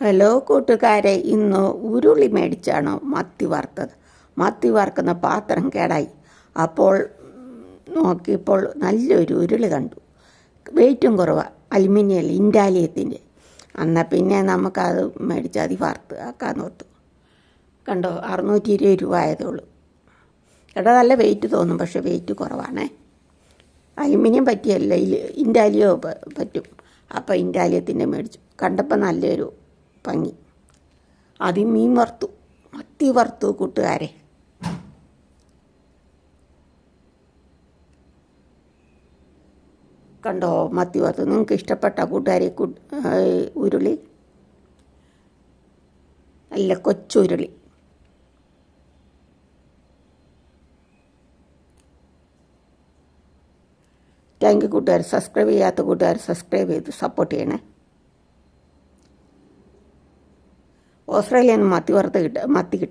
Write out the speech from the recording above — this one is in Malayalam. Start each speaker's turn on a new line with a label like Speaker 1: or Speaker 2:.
Speaker 1: ഹലോ കൂട്ടുകാരെ ഇന്ന് ഉരുളി മേടിച്ചാണ് മത്തി വറുത്തത്. മത്തി വറുക്കുന്ന പാത്രം കേടായി. അപ്പോൾ നോക്കിയപ്പോൾ നല്ലൊരു ഉരുളി കണ്ടു. വെയിറ്റും കുറവാണ് അലുമിനിയം ഇൻഡാലിയത്തിന്റെ. എന്നാൽ പിന്നെ നമുക്കത് മേടിച്ച് അതി വറുത്ത് ആക്കാൻ ഓർത്തു. കണ്ടോ അറുന്നൂറ്റി ഇരുപത് രൂപ ആയതേ ഉള്ളൂ എടാ നല്ല വെയിറ്റ് തോന്നും പക്ഷേ വെയിറ്റ് കുറവാണേ. അലുമിനിയം പറ്റിയല്ല ഇൻഡാലിയോ പറ്റും. അപ്പോൾ ഇൻഡാലിയത്തിന്റെ മേടിച്ചു. കണ്ടപ്പോൾ നല്ലൊരു ഭംഗി ആദ്യം മീൻ വറുത്തു. മത്തി വറുത്തു കൂട്ടുകാരെ. കണ്ടോ മത്തി വറുത്തു. നിങ്ങൾക്ക് ഇഷ്ടപ്പെട്ട കൂട്ടുകാരെ ഉരുളി. നല്ല കൊച്ചുരുളി താങ്ക് യു കൂട്ടുകാർ സബ്സ്ക്രൈബ് ചെയ്യാത്ത കൂട്ടുകാർ സബ്സ്ക്രൈബ് ചെയ്ത് സപ്പോർട്ട് ചെയ്യണേ. ഓസ്ട്രേലിയൻ മത്തി വറുത്ത് കിട്ടുക മത്തി കിട്ടും.